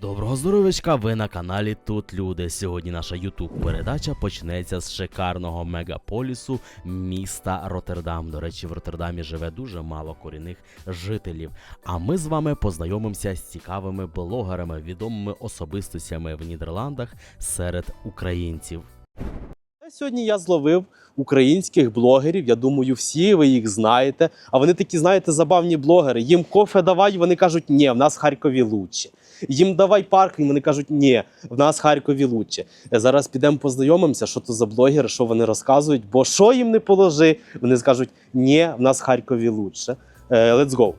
Доброго здоров'ячка, ви на каналі Тут Люди. Сьогодні наша ютуб передача почнеться з шикарного мегаполісу міста Роттердам. До речі, в Роттердамі живе дуже мало корінних жителів. А ми з вами познайомимося з цікавими блогерами, відомими особистостями в Нідерландах серед українців. Сьогодні я зловив українських блогерів. Я думаю, всі ви їх знаєте. А вони такі, знаєте, забавні блогери. Їм кофе давай, вони кажуть, ні, в нас в Харкові лучше. Їм давай паркінг, вони кажуть, ні, в нас Харкові лучше. Е, Зараз підемо познайомимося, що то за блогери, що вони розказують. Бо що їм не положи, вони скажуть, ні, в нас Харкові лучше. Е, Let's go.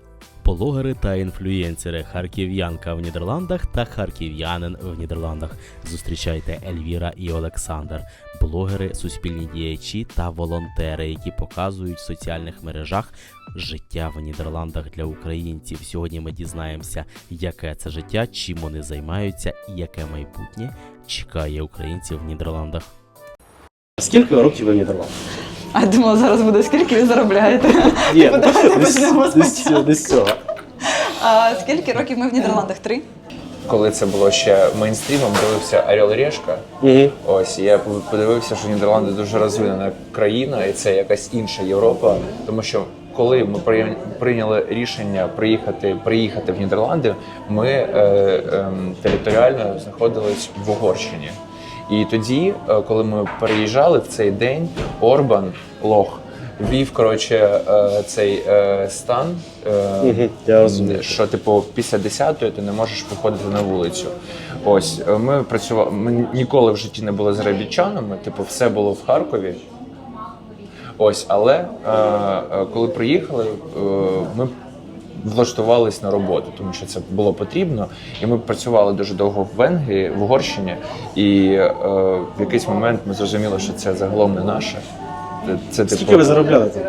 Блогери та інфлюєнсери харків'янка в Нідерландах та харків'янин в Нідерландах. Зустрічайте Ельвіра і Олександр, блогери, суспільні діячі та волонтери, які показують в соціальних мережах життя в Нідерландах для українців. Сьогодні ми дізнаємося, яке це життя, чим вони займаються і яке майбутнє чекає українців в Нідерландах. Скільки років ви в Нідерландах? А я думала, зараз буде скільки ви заробляєте. Ні, Типу, давайте десь- почнемо спочатку. з цього. А скільки років ми в Нідерландах? Три? коли це було ще мейнстрімом, дивився Орел і Решка. Мгм. Ось і я подивився, що Нідерланди дуже розвинена країна, і це якась інша Європа. Тому що коли ми прийня- прийняли рішення приїхати приїхати в Нідерланди, ми е, ем, територіально знаходились в Угорщині. І тоді, е, коли ми переїжджали в цей день, Орбан Лох ввів коротше е, цей е, стан. що типу після 10-ї ти не можеш виходити на вулицю. Ось ми працювали. Ми ніколи в житті не були заробітчанами. Типу, все було в Харкові. Ось, але коли приїхали, ми влаштувались на роботу, тому що це було потрібно. І ми працювали дуже довго в Венгрії, в Угорщині, і е, в якийсь момент ми зрозуміли, що це загалом не наше. Це, це типу, Скільки ви заробляли там?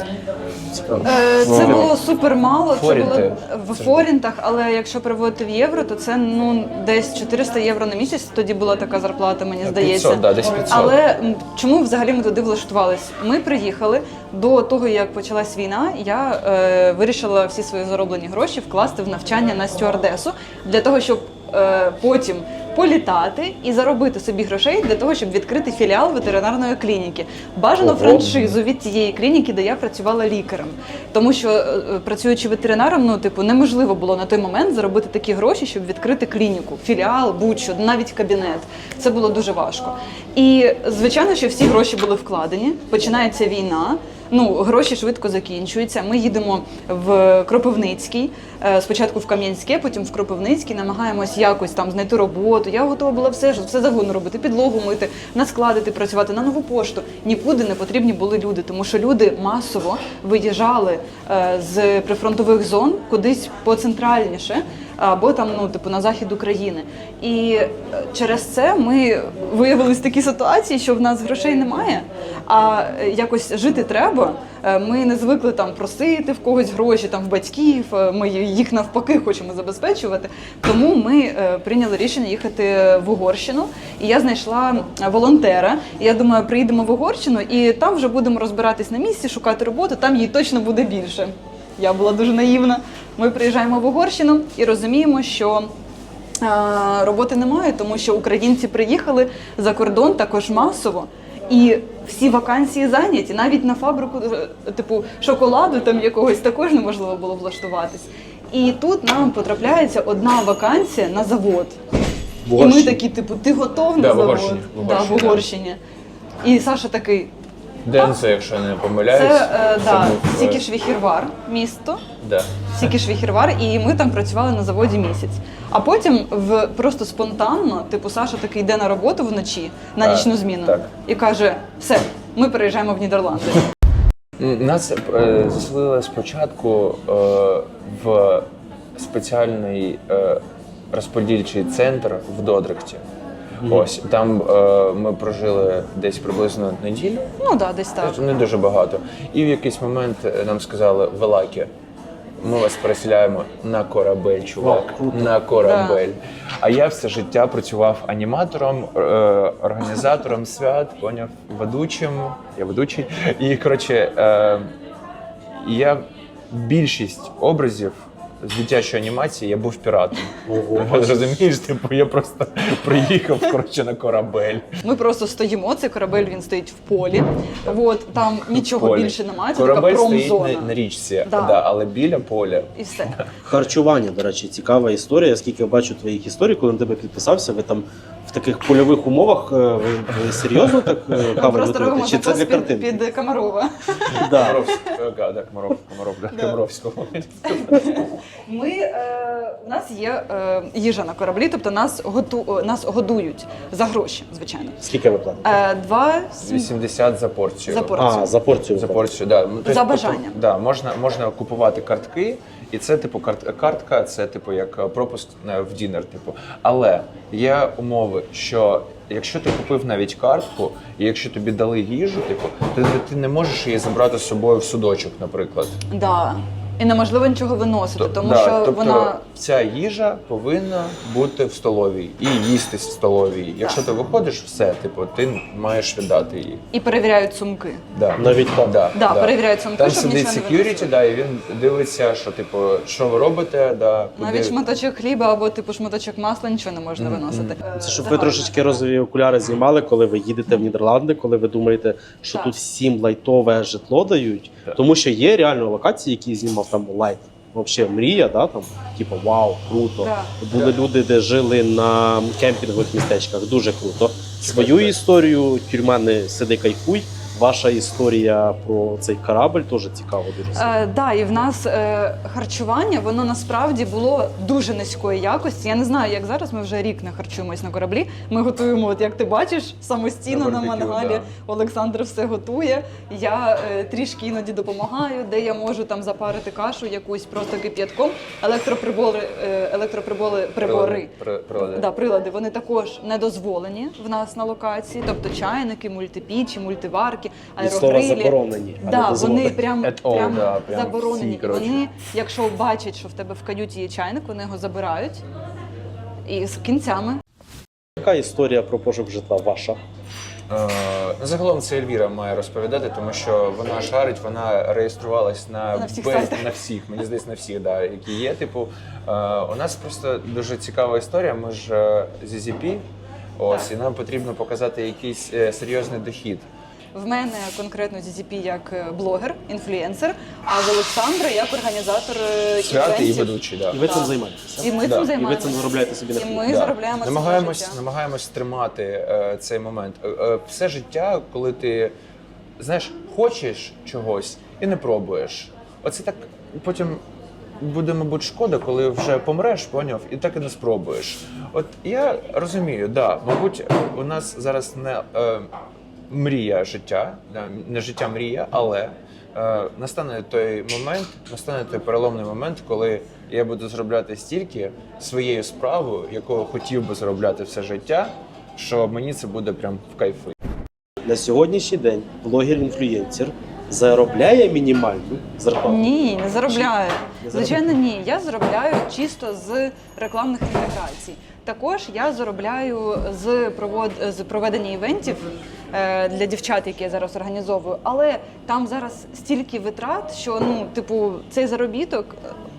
Цікаво. Е, Це Ну, було супер мало. Це форінти. було в форінтах, але якщо переводити в євро, то це ну десь 400 євро на місяць. Тоді була така зарплата, мені здається. 500, да, десь 500. Але м, чому взагалі ми туди влаштувались? Ми приїхали до того, як почалась війна. Я е, вирішила всі свої зароблені гроші вкласти в навчання на стюардесу для того, щоб е, потім політати і заробити собі грошей для того, щоб відкрити філіал ветеринарної клініки. Бажано Ого. франшизу від тієї клініки, де я працювала лікарем. Тому що е, працюючи ветеринаром, ну типу неможливо було на той момент заробити такі гроші, щоб відкрити клініку, філіал, будь-що, навіть кабінет. Це було дуже важко. І звичайно, що всі гроші були вкладені. Починається війна. Ну, гроші швидко закінчуються. Ми їдемо в Кропивницький, е, спочатку в Кам'янське, потім в Кропивницький, намагаємось якось там знайти роботу. Я готова була все ж все завгодно робити, підлогу мити, на складити працювати, на нову пошту. Нікуди не потрібні були люди, тому що люди масово виїжджали е, з прифронтових зон кудись поцентральніше або там, ну, типу, на захід України. І е, через це ми виявилися в такій ситуації, що в нас грошей немає, а е, якось жити треба. Е, Ми не звикли там просити в когось гроші, там в батьків. Ми їх навпаки хочемо забезпечувати. Тому ми прийняли рішення їхати в Угорщину. І я знайшла волонтера. І я думаю, приїдемо в Угорщину, і там вже будемо розбиратись на місці, шукати роботу. Там їй точно буде більше. Я була дуже наївна. Ми приїжджаємо в Угорщину і розуміємо, що е, роботи немає, тому що українці приїхали за кордон також масово. І всі вакансії зайняті, навіть на фабрику, е, типу шоколаду там якогось також неможливо було влаштуватись. І тут нам потрапляється одна вакансія на завод. І ми такі, типу, ти готов на Да, в завод? Угорщині, в Да, в Угорщині, да. Угорщині. І Саша такий, Денце, якщо я не помиляюсь. це, е, да, був, е, Сікішвіхірвар місто. Да. Сікішвіхірвар, і ми там працювали на заводі місяць. А потім в просто спонтанно, типу, Саша такий йде на роботу вночі на А, нічну зміну так. і каже: все, ми переїжджаємо в Нідерланди. М, Нас е, заселили спочатку е, в спеціальний е, розподільчий центр в Додрихті. Ось там е, ми прожили десь приблизно неділю, Ну да, десь так. не дуже багато. І в якийсь момент е, нам сказали Велакі. Ми вас переселяємо на корабель, чувак. На корабель. А я все життя працював аніматором, е, організатором свят, поняв, ведучим. Я ведучий. І коротше, е, я більшість образів з дитячої анімації я був піратом. Ого. Розумієш, типу, я просто приїхав коротше на корабель. Ми просто стоїмо, цей корабель він стоїть в полі. От там нічого полі. більше немає, це Корабель така стоїть на, на річці, Да. да. але біля поля. І все. Харчування, до речі, цікава історія. Скільки я бачу твоїх історій, коли на тебе підписався, ви там в таких польових умовах е, ви, ви серйозно так е, просто готуєте? робимо Чи це для під, картинки? під Комарова. Да. Комаровськ, е, да, да, Комаров, Комаров, да, Комаровського. Ми е, у нас є е, їжа на кораблі, тобто нас готу нас годують за гроші, звичайно. Скільки ви платите? Е, два 80 за порцію. За порцію. А, за порцію. За порцію, да. Ну, За бажанням. тобто, да, можна, можна купувати картки, і це типу карт, картка, це типу як е, пропуск на- в дінер. Типу. Але є умови, що якщо ти купив навіть картку, і якщо тобі дали їжу, типу, ти, ти не можеш її забрати з собою в судочок, наприклад. Да. І неможливо нічого виносити, То- тому да, що тобто вона ця їжа повинна бути в столовій і їстись в столовій. Якщо ти виходиш, все, типу, ти маєш віддати її. і перевіряють сумки. Да. Навіть так? Да, Да, перевіряють сумки, Там щоб сидить нічого не security, виносили. да, і він дивиться, що типу, що ви робите, да, куди. Навіть шматочок хліба або типу шматочок масла нічого не можна виносити. Це щоб ви трошечки розові окуляри знімали, коли ви їдете в Нідерланди, коли ви думаєте, що Так. тут всім лайтове житло дають. Так. Тому що є реально локації, які знімав там лайт. Взагалі мрія, да, там, типу, вау, круто. Да. Були люди, де жили на кемпінгових містечках. Дуже круто. Свою історію тюрма не сиди кайфуй. Ваша історія про цей корабль теж цікаво дуже. Е, да, і в нас е, харчування воно насправді було дуже низької якості. Я не знаю, як зараз. Ми вже рік не харчуємось на кораблі. Ми готуємо, от як ти бачиш, самостійно На на, мангалі. да. Олександр все готує. Я е, трішки іноді допомагаю, де я можу там запарити кашу якусь просто кип'ятком. Електроприбори, е, електроприбори прибори. При- прилади. Да, прилади вони також не дозволені в нас на локації, тобто чайники, мультипічі, мультиварки, Від слова аерогрилі. заборонені. а не Да, дозволені. вони прям, At all, прям, да, прям заборонені. всі, коротше. вони, якщо бачать, що в тебе в каюті є чайник, вони його забирають і з кінцями. Яка історія про пошук житла ваша? Е, ну, загалом це Ельвіра має розповідати, тому що вона шарить, вона реєструвалась на, На всіх без- сайтах. на всіх, мені здається, на всіх, да, які є. Типу, е, у нас просто дуже цікава історія. Ми ж е, з ZZP, ось, і нам потрібно показати якийсь е, серйозний дохід. В мене конкретно ZZP як е, блогер, інфлюенсер, а в Олександра як організатор е, Святи і івентів. ведучий, да. І ви Так. цим займаєтеся? І ми Да. цим І ви займаємося. цим заробляєте собі на І хліб. ми заробляємо це намагаємось, життя. намагаємось тримати е, цей момент. Е, е, все життя, коли ти знаєш, хочеш чогось і не пробуєш. Оце так потім буде, мабуть, шкода, коли вже помреш, поняв, і так і не спробуєш. От я розумію, да, мабуть, у нас зараз не е, мрія життя, не життя мрія, але е, настане той момент, настане той переломний момент, коли я буду заробляти стільки своєю справою, якою хотів би заробляти все життя, що мені це буде прям в кайфи. На сьогоднішній день блогер-інфлюєнсер заробляє мінімальну зарплату. Ні, не заробляю. Звичайно, ні. Я заробляю чисто з рекламних інтеграцій. Також я заробляю з провод з проведення івентів е, для дівчат, які я зараз організовую. Але там зараз стільки витрат, що ну, типу, цей заробіток,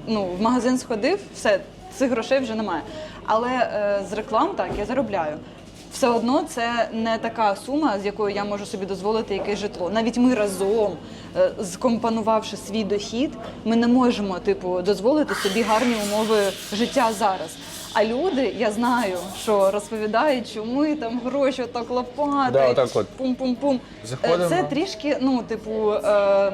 ну в магазин сходив, все цих грошей вже немає. Але е, з реклам так я заробляю. Все одно це не така сума, з якою я можу собі дозволити якесь житло. Навіть ми разом, е, скомпонувавши свій дохід, ми не можемо типу дозволити собі гарні умови життя зараз. А люди, я знаю, що розповідають, що ми там гроші так лопати, Да, отак от. пум-пум-пум. Е, Заходимо. Це трішки, ну, типу, е,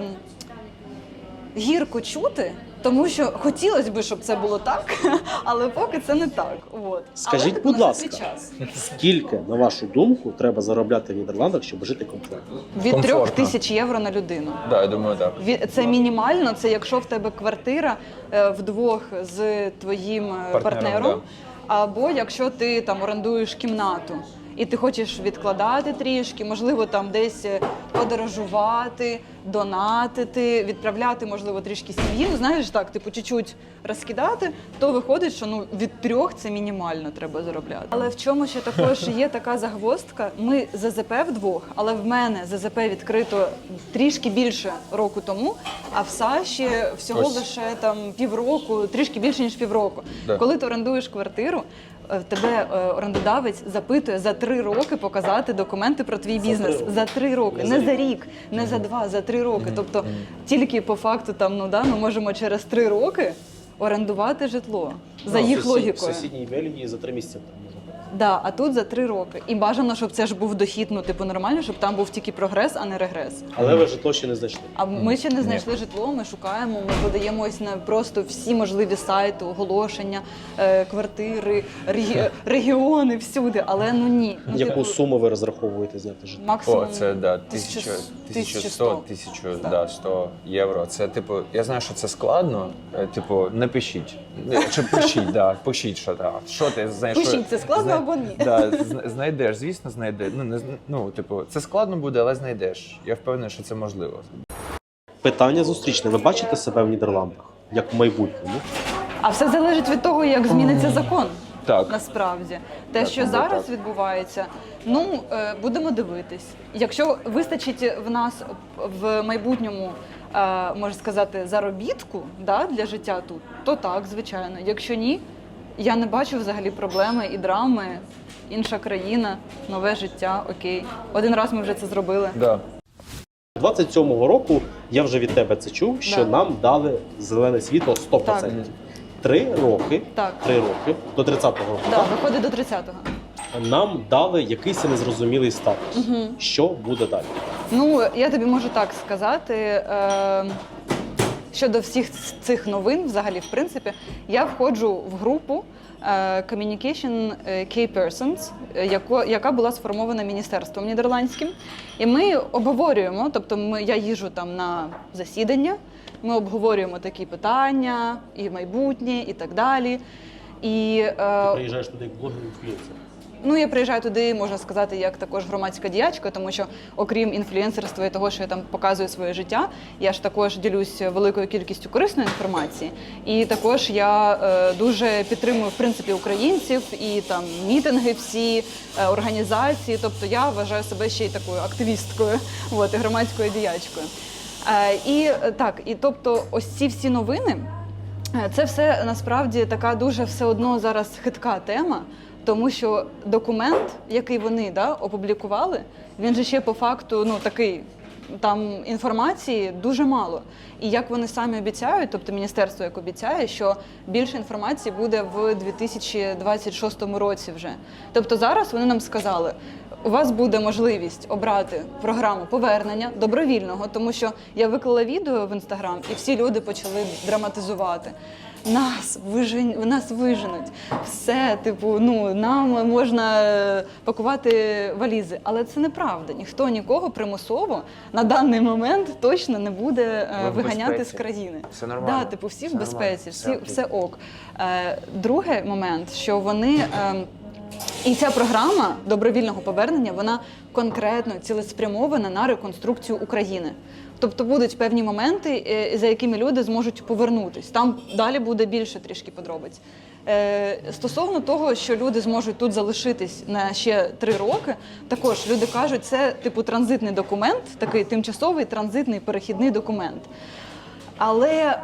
гірко чути, тому що хотілося б, щоб це було так, але поки це не так. От. Скажіть, але, будь ласка. час. Скільки, на вашу думку, треба заробляти в Нідерландах, щоб жити комфортно? Від трьох тисяч євро на людину. Да, я думаю, так. Це мінімально. Це якщо в тебе квартира е, вдвох з твоїм е, Партнером, партнером, або якщо ти там орендуєш кімнату. І ти хочеш відкладати трішки, можливо, там десь е, подорожувати, донатити, відправляти, можливо, трішки сім'ї. Ну, знаєш, так, типу, чуть-чуть розкидати, то виходить, що ну від трьох це мінімально треба заробляти. Але в чому ще також є така загвоздка? Ми ЗЗП вдвох, але в мене ЗЗП відкрито трішки більше року тому, а в Саші всього Ось. лише там півроку, трішки більше ніж півроку. Да. Коли ти орендуєш квартиру. Е, Тебе е, орендодавець запитує за три роки показати документи про твій бізнес. за три роки, Не за за рік, не за два, за три роки. Тобто тільки по факту там ну да ми можемо через три роки орендувати житло. За Ну, їх логікою. В сусідній Бельгії за три місяці там можна. Да, а тут за три роки. І бажано, щоб це ж був дохід, ну типу нормально, щоб там був тільки прогрес, а не регрес. Але ви житло ще не знайшли. А ми ще не знайшли житло. Ми шукаємо. Ми подаємось на просто всі можливі сайти, оголошення, е, квартири, регі- регіони всюди. Але ну ні. Ну, Яку типу, суму ви розраховуєте зняти житло? максимум О, це да, 1100, 1100, 1000, Так. да, 100 євро. Це типу, я знаю, що це складно. е, Типу, не пишіть. Чи пишіть, да, пишіть, що да. Що ти знаєш? що- Пишіть, це складно зна- або ні? Да, знайдеш, звісно, знайдеш. Ну, не, ну, типу, це складно буде, але знайдеш. Я впевнений, що це можливо. Питання зустрічне. Ви бачите себе в Нідерландах? Як в майбутньому? А все залежить від того, як зміниться закон. Так. Насправді, те, Так, що зараз так. відбувається, ну е, будемо дивитись. Якщо вистачить в нас в майбутньому, можна сказати, заробітку да, для життя тут, то так, звичайно. Якщо ні, я не бачу взагалі проблеми і драми. Інша країна, нове життя, окей. Один раз ми вже це зробили. Да. 27-го року я вже від тебе це чув, що Да. нам дали зелене світло 100%. Так. Три роки, Так. три роки до 30-го року. Да, так? виходить до 30-го. Нам дали якийсь незрозумілий статус. Угу. Що буде далі? Ну, я тобі можу так сказати. Е, щодо всіх цих новин, взагалі, в принципі, я входжу в групу е, Communication е, Key Persons, е, яка була сформована міністерством нідерландським. І ми обговорюємо, тобто ми, я їжу там на засідання, ми обговорюємо такі питання, і майбутнє, і так далі. І, е, Приїжджаєш туди як блогер інфлюенсер. Ну, я приїжджаю туди, можна сказати, як також громадська діячка, тому що окрім інфлюенсерства і того, що я там показую своє життя, я ж також ділюсь великою кількістю корисної інформації. І також я е, дуже підтримую в принципі українців і там мітинги, всі е, організації. Тобто я вважаю себе ще й такою активісткою, от, і громадською діячкою. Е, і е, так, і тобто, ось ці всі новини. Е, Це все насправді така дуже все одно зараз хитка тема, тому що документ, який вони да, опублікували, він же ще по факту ну такий. Там інформації дуже мало. І як вони самі обіцяють, тобто міністерство як обіцяє, що більше інформації буде в 2026 році вже. Тобто зараз вони нам сказали, у вас буде можливість обрати програму повернення добровільного, тому що я виклала відео в інстаграм, і всі люди почали драматизувати. Нас вижен... нас виженуть. Все, типу, ну нам можна е, пакувати валізи. Але це неправда. Ніхто нікого примусово на даний момент точно не буде е, Ви в виганяти з країни. Все нормально. Да, типу, всі Все в безпеці, всі Все все ок. Е, другий момент, що вони. Е, і ця програма добровільного повернення вона конкретно цілеспрямована на реконструкцію України. Тобто будуть певні моменти, е, за якими люди зможуть повернутись. Там далі буде більше трішки подробиць. Е, Стосовно того, що люди зможуть тут залишитись на ще три роки, також люди кажуть, це типу транзитний документ, такий тимчасовий транзитний перехідний документ. Але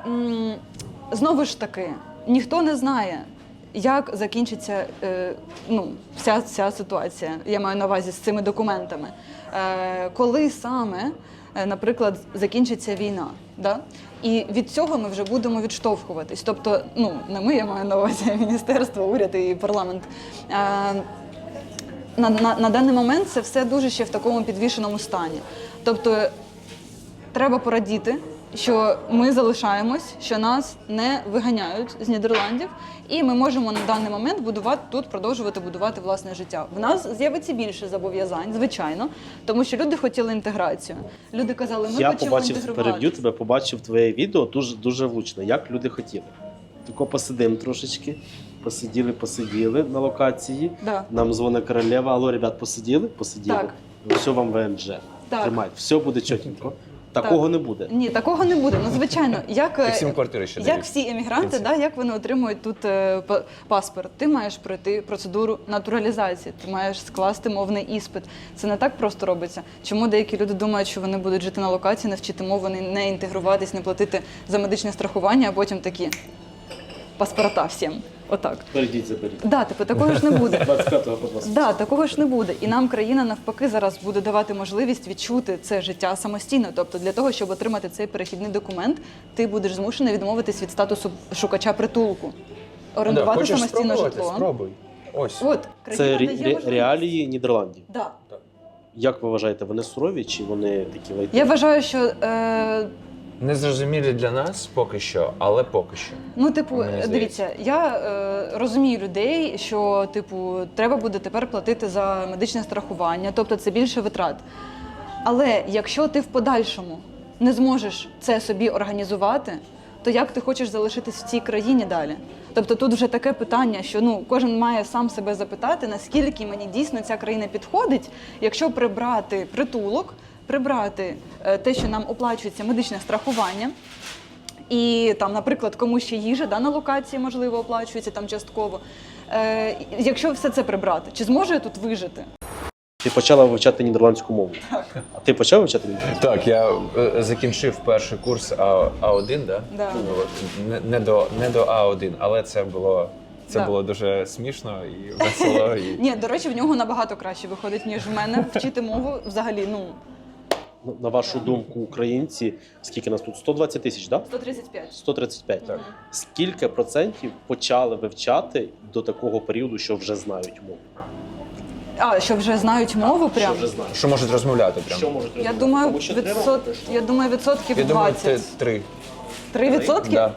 знову ж таки, ніхто не знає, як закінчиться е, ну, вся ця ситуація. Я маю на увазі з цими документами. Коли саме, наприклад, закінчиться війна. Да? І від цього ми вже будемо відштовхуватись. Тобто, ну, не ми, я маю на увазі міністерство, уряд і парламент. Е, на, на, на даний момент це все дуже ще в такому підвішеному стані. Тобто треба порадіти, що ми залишаємось, що нас не виганяють з Нідерландів, і ми можемо на даний момент будувати тут, продовжувати будувати власне життя. В нас з'явиться більше зобов'язань, звичайно, тому що люди хотіли інтеграцію. Люди казали, ми я хочемо побачив, переб'ю тебе, побачив твоє відео дуже дуже влучно, як люди хотіли. Тако посидимо трошечки. Посиділи, посиділи на локації. Да. Нам дзвонить королева. Алло, ребят, посиділи? Посиділи. Так. Все вам ВНЖ. Так. Тримайте, все буде чотенько. Такого не буде. Ні, такого не буде. Ну звичайно, як, е, всім квартири ще як дають. всі емігранти, да, як вони отримують тут е, па- паспорт. Ти маєш пройти процедуру натуралізації, ти маєш скласти мовний іспит. Це не так просто робиться. Чому деякі люди думають, що вони будуть жити на локації, не вчити мову, не- не інтегруватись, не платити за медичне страхування, а потім такі паспорта всім. Отак. Перейдіть, заберіть. Да, типу, такого ж не буде. 25-го, будь ласка. Да, такого ж не буде. І нам країна навпаки зараз буде давати можливість відчути це життя самостійно. Тобто, для того, щоб отримати цей перехідний документ, ти будеш змушений відмовитись від статусу шукача притулку, орендувати Хочеш самостійно спробувати? житло. Спробуй. Ось. От Це ре- дає ре- можливість. реалії Нідерландів. Да. Як ви вважаєте, вони сурові чи вони такі лайтові? Я вважаю, що е, Незрозумілі для нас поки що, але поки що. Ну, типу, Мені дивіться, я е, розумію людей, що типу треба буде тепер платити за медичне страхування, тобто це більше витрат. Але якщо ти в подальшому не зможеш це собі організувати, то як ти хочеш залишитись в цій країні далі? Тобто тут вже таке питання, що ну кожен має сам себе запитати, наскільки мені дійсно ця країна підходить, якщо прибрати притулок, прибрати е, те, що нам оплачується медичне страхування. І там, наприклад, комусь ще їжа да, на локації можливо оплачується там частково. Е, якщо все це прибрати, чи зможу я тут вижити? Ти почала вивчати нідерландську мову. А ти почав вивчати нідерландську? Так, я е, закінчив перший курс А, А1, да? Да. Ну, не, не, до, не до А1, але це було, це Да. було дуже смішно і весело. І... Ні, до речі, в нього набагато краще виходить, ніж в мене. Вчити мову взагалі, Ну, На вашу думку, українці, скільки нас тут? 120 тисяч, так? 135. 135. Так. Скільки процентів почали вивчати до такого періоду, що вже знають мову? А, що вже знають мову Що вже знають? Що можуть розмовляти прямо? Що можуть Я думаю, відсот... я думаю, відсотків Я думаю, 20. це три. Три відсотки? Да.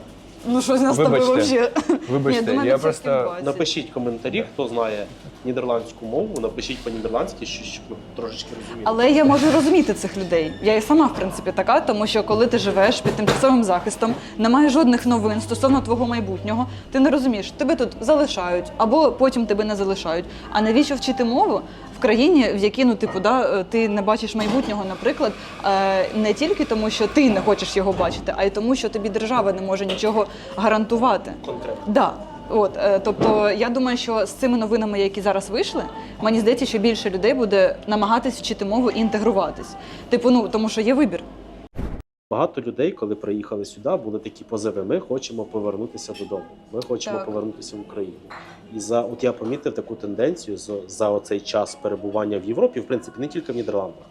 Ну що з нас з тобою Вибачте. взагалі? Вибачте, Ні, думаю, я відсотків просто 20. Напишіть коментарі, хто знає нідерландську мову, напишіть по-нідерландськи, що- щоб ми трошечки розуміли. Але я можу розуміти цих людей. Я і сама, в принципі, така, тому що коли ти живеш під тимчасовим захистом, немає жодних новин стосовно твого майбутнього, ти не розумієш, тебе тут залишають або потім тебе не залишають. А навіщо вчити мову країні, в якій ну типу, да, е, ти не бачиш майбутнього, наприклад, е, не тільки тому, що ти не хочеш його бачити, а й тому, що тобі держава не може нічого гарантувати. Контракт. Да. От, е, тобто, я думаю, що з цими новинами, які зараз вийшли, мені здається, що більше людей буде намагатись вчити мову і інтегруватись. Типу, ну тому що є вибір. Багато людей, коли приїхали сюди, були такі позиви: ми хочемо повернутися додому. Ми хочемо Так. повернутися в Україну. І за от я помітив таку тенденцію за, за оцей час перебування в Європі, в принципі, не тільки в Нідерландах.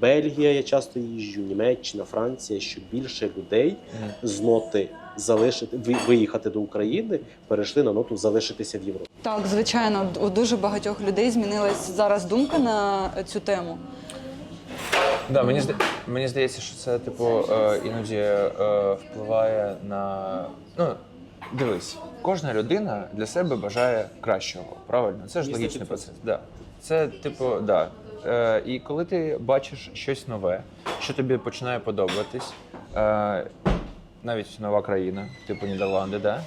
Бельгія, я часто їжджу, Німеччина, Франція, що більше людей з ноти залишити ви- виїхати до України, перейшли на ноту залишитися в Європі. Так, звичайно, у дуже багатьох людей змінилась зараз думка на цю тему. Да, мені, зда... мені здається, що це типу е, іноді е, впливає на. Ну, дивись, кожна людина для себе бажає кращого, правильно? Це ж логічний процес. Да. Це, типу, да. Е, і коли ти бачиш щось нове, що тобі починає подобатись, е, навіть нова країна, типу Нідерланди, да?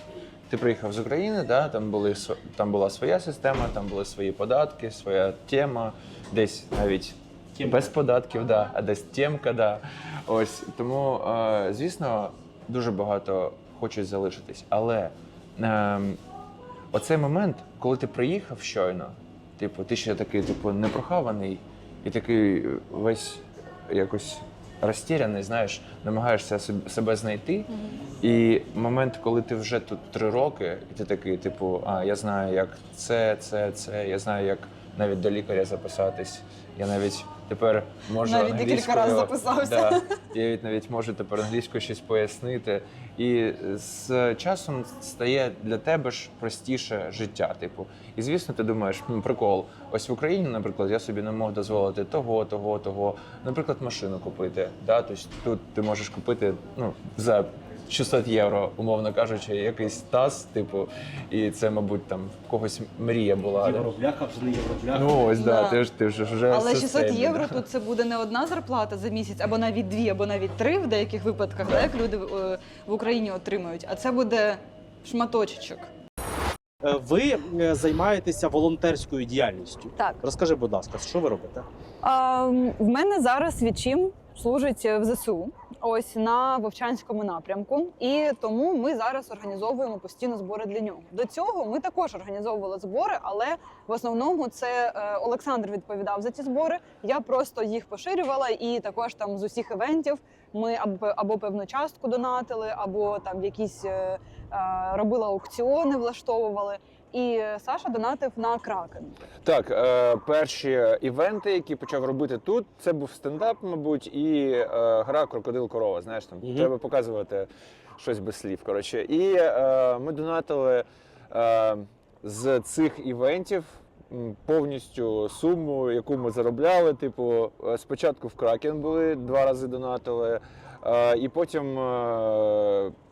Ти приїхав з України, да? там, були, там була своя система, там були свої податки, своя тема, десь навіть Тємка. без податків, да, а десь тємка, да. Ось тому, е, звісно, дуже багато хочуть залишитись. Але е, оцей момент, коли ти приїхав щойно, типу, ти ще такий, типу, непрохаваний і такий весь якось розтіряний, знаєш, намагаєшся себе знайти. І момент, коли ти вже тут три роки, і ти такий, типу, а я знаю, як це, це, це, я знаю, як навіть до лікаря записатись. Я навіть тепер можу Навіть декілька разів записався. Да, я навіть- навіть можу тепер англійською щось пояснити. І з часом стає для тебе ж простіше життя. Типу, і звісно, ти думаєш, ну прикол. Ось в Україні, наприклад, я собі не мог дозволити того, того, того. Наприклад, машину купити. Да? Тобто тут ти можеш купити ну, за 600 євро, умовно кажучи, якийсь таз, типу, і це, мабуть, там в когось мрія була. Євробляха вже не євробляха. Ну ось да, Да. ти ж ти ж вже Але 600 системний, євро да. тут це буде не одна зарплата за місяць, або навіть дві, або навіть три в деяких випадках, да, як люди е, в Україні отримують. А це буде шматочечок. Е, Ви е, займаєтеся волонтерською діяльністю. Так. Розкажи, будь ласка, що ви робите? А, м, в мене зараз відчим служить в ЗСУ, ось на Вовчанському напрямку, і тому ми зараз організовуємо постійно збори для нього. До цього ми також організовували збори, але в основному це е, Олександр відповідав за ці збори. Я просто їх поширювала, і також там з усіх івентів ми або, або певну частку донатили, або там якісь е, е, робили аукціони, влаштовували. І Саша донатив на кракен. Так, е, перші івенти, які почав робити тут, це був стендап, мабуть, і е, гра Крокодил Корова. Знаєш, там Мгм. треба показувати щось без слів. Коротше. І е, ми донатили е, з цих івентів повністю суму, яку ми заробляли. Типу, спочатку в Кракен були два рази донатили, і потім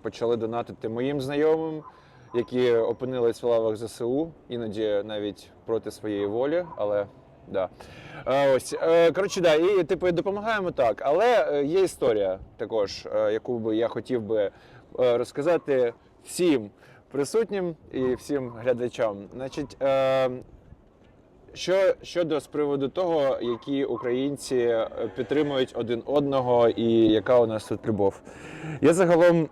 почали донатити моїм знайомим які опинились в лавах ЗСУ, іноді навіть проти своєї волі, але да. Е, Ось е, коротше, да, і типу допомагаємо так. Але е, є історія також, яку би я хотів би розказати всім присутнім і всім глядачам. Значить, що щодо з приводу того, які українці підтримують один одного і яка у нас тут любов. Я загалом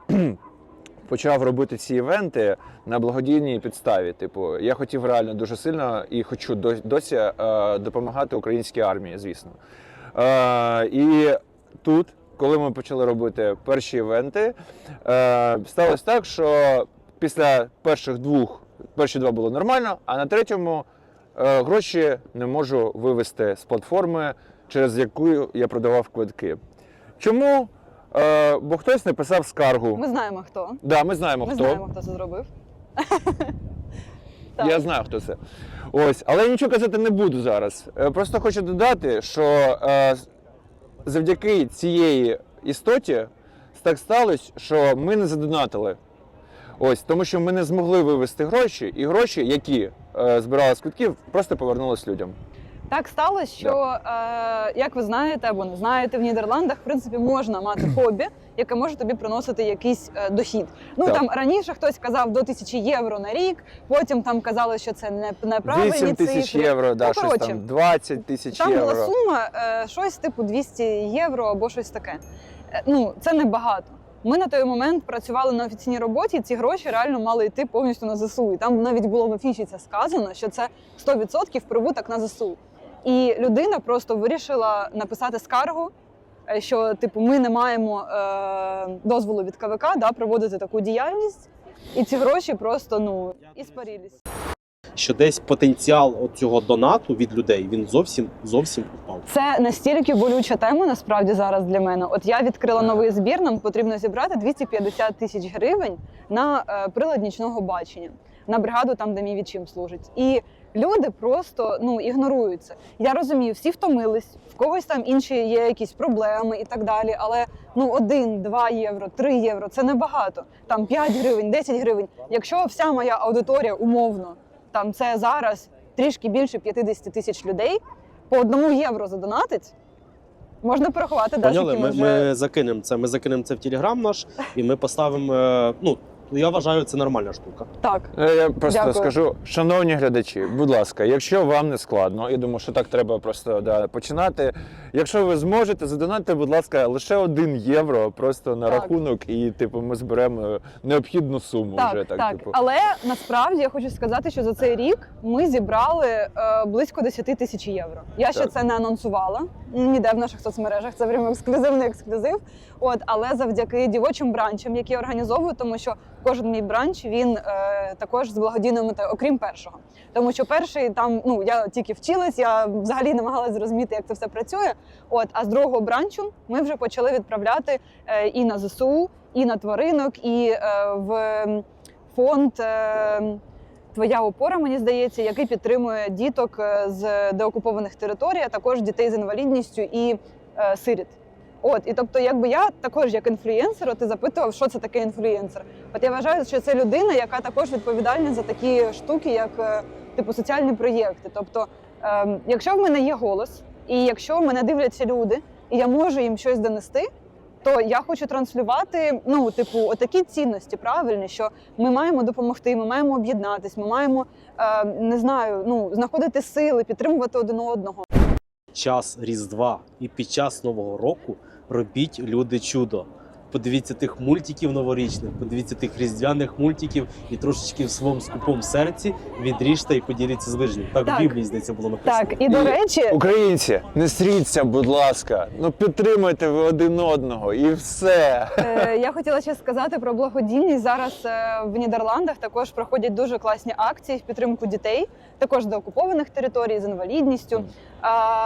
почав робити ці івенти на благодійній підставі. Типу, я хотів реально дуже сильно і хочу досі е, допомагати українській армії, звісно. Е, і тут, коли ми почали робити перші івенти, е, сталося так, що після перших двох, перші два було нормально, а на третьому гроші не можу вивести з платформи, через яку я продавав квитки. Чому? Е, бо хтось написав скаргу. Ми знаємо хто. Да, ми знаємо Ми хто. знаємо, хто це зробив. Так. Я знаю, хто це. Ось, але я нічого казати не буду зараз. Е, Просто хочу додати, що е, завдяки цієї істоті так сталося, що ми не задонатили. Ось, тому що ми не змогли вивести гроші, і гроші, які е, збирали з квитків, просто повернулись людям. Так сталося, що е, як ви знаєте або не знаєте, в Нідерландах в принципі можна мати хобі, яке може тобі приносити якийсь е, дохід. Ну Так. там раніше хтось казав до тисячі євро на рік, потім там казали, що це не неправильні 8 тисяч цифри. євро, да, Ну, щось коротше, там 20 тисяч Там євро. була сума е, щось типу 200 євро або щось таке. Е, ну це небагато. Ми на той момент працювали на офіційній роботі. і Ці гроші реально мали йти повністю на ЗСУ. І там навіть було в афіші це сказано, що це 100% прибуток на ЗСУ. І людина просто вирішила написати скаргу, е, що типу ми не маємо е, дозволу від КВК да, проводити таку діяльність, і ці гроші просто ну і спарілись. Що десь потенціал цього донату від людей він зовсім зовсім упав. Це настільки болюча тема насправді зараз для мене. От я відкрила новий збір. Нам потрібно зібрати 250 тисяч гривень на е, прилад нічного бачення на бригаду, там де мій відчим служить. І люди просто ну ігнорують це. Я розумію, всі втомились, в когось там інші є якісь проблеми і так далі. Але ну 1, 2 євро, 3 євро це небагато. Там 5 гривень, 10 гривень. Якщо вся моя аудиторія умовно там це зараз трішки більше 50 тисяч людей по одному євро задонатить, можна порахувати, да, Поняли? скільки Ми, ми вже... ми закинемо це. Ми закинемо це в телеграм наш, і ми поставимо. е, Ну я вважаю, це нормальна штука. Так. Е, Я просто Дякую. скажу, шановні глядачі, будь ласка, якщо вам не складно, я думаю, що так треба просто да, починати. Якщо ви зможете, задонатьте, будь ласка, лише один євро просто на Так. рахунок, і типу ми зберемо необхідну суму Так, вже так, так. Типу. але насправді я хочу сказати, що за цей рік ми зібрали е, близько 10 тисяч євро. Я ще Так. це не анонсувала ніде в наших соцмережах. Це прямо ексклюзивний ексклюзив. От, але завдяки дівочим бранчам, які я організовую, тому що кожен мій бранч він е, також з благодійною метою, окрім першого. Тому що перший там, ну я тільки вчилась, я взагалі намагалась зрозуміти, як це все працює. От, а з другого бранчу ми вже почали відправляти е, і на ЗСУ, і на тваринок, і е, в фонд. Е, Твоя опора, мені здається, який підтримує діток е, з деокупованих територій, а також дітей з інвалідністю і е, сиріт. От, і тобто, якби я також як інфлюєнсер, ти запитував, що це таке інфлюєнсер. От я вважаю, що це людина, яка також відповідальна за такі штуки, як е, типу соціальні проєкти. Тобто, е, якщо в мене є голос, і якщо мене дивляться люди, і я можу їм щось донести, то я хочу транслювати ну, типу, отакі цінності правильні, що ми маємо допомогти, ми маємо об'єднатись, ми маємо е, не знаю, ну знаходити сили, підтримувати один одного. Час Різдва і під час Нового року робіть люди чудо. Подивіться тих мультиків новорічних, подивіться тих різдвяних мультиків і трошечки в своєму скупому серці відріжте і поділіться з ближнім. Так, Так. в Біблії здається було написано. Так, і до речі, Українці, не стріться, будь ласка. Ну підтримуйте ви один одного і все. е, я хотіла ще сказати про благодійність. Зараз е, в Нідерландах також проходять дуже класні акції в підтримку дітей, також до окупованих територій з інвалідністю.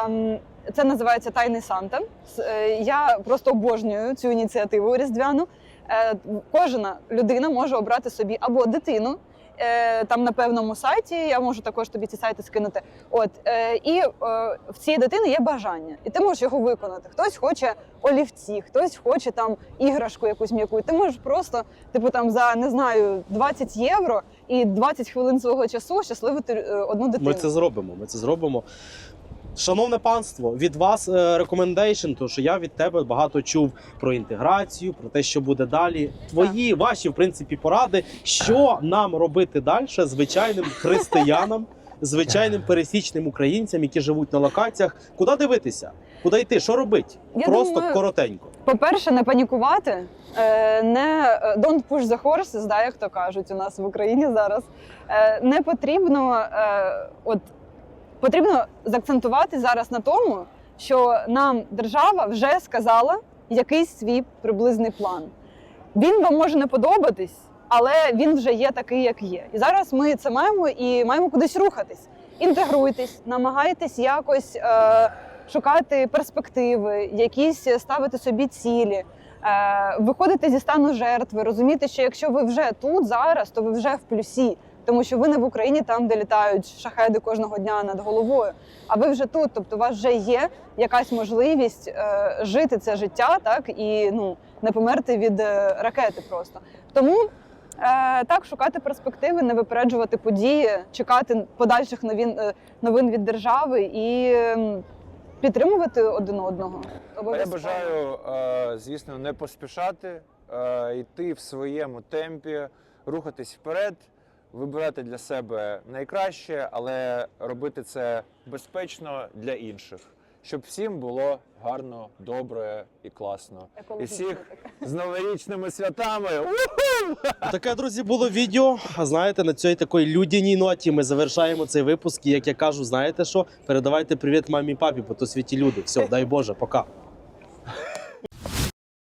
М, Це називається Тайний Санта. Е, Я просто обожнюю цю ініціативу різдвяну. Е, Кожна людина може обрати собі або дитину. е, Там на певному сайті я можу також тобі ці сайти скинути. От і в цієї дитини є бажання, і ти можеш його виконати. Хтось хоче олівці, хтось хоче там іграшку якусь м'яку. Ти можеш просто, типу, там за не знаю 20 євро і 20 хвилин свого часу щасливити одну дитину. Ми це зробимо. Ми це зробимо. Шановне панство, від вас рекомендейшн, тому що я від тебе багато чув про інтеграцію, про те, що буде далі. Твої, ваші, в принципі, поради, що нам робити далі звичайним християнам, звичайним пересічним українцям, які живуть на локаціях. Куди дивитися? Куди йти? Що робити? Я Просто думаю, коротенько. По-перше, не панікувати, е, не е, don't push the horses, да, як то кажуть у нас в Україні зараз. Е, Не потрібно, от потрібно заакцентувати зараз на тому, що нам держава вже сказала якийсь свій приблизний план. Він вам може не подобатись, але він вже є такий, як є. І зараз ми це маємо і маємо кудись рухатись. Інтегруйтесь, намагайтесь якось е, шукати перспективи, якісь ставити собі цілі, е, виходити зі стану жертви, розуміти, що якщо ви вже тут зараз, то ви вже в плюсі. Тому що ви не в Україні, там, де літають шахеди кожного дня над головою. А ви вже тут, тобто у вас вже є якась можливість е, жити це життя, так і ну не померти від е, ракети просто. Тому е, так шукати перспективи, не випереджувати події, чекати подальших новин, е, новин від держави і ем, підтримувати один одного. Я бажаю, е, звісно, не поспішати, е, йти в своєму темпі, рухатись вперед, вибирати для себе найкраще, але робити це безпечно для інших, щоб всім було гарно, добре і класно. І всіх з новорічними святами! Таке, друзі, було відео. А знаєте, на цій такій людяній ноті ми завершаємо цей випуск. І як я кажу, знаєте що? Передавайте привіт мамі і папі, бо то світі люди. Все, дай Боже, пока.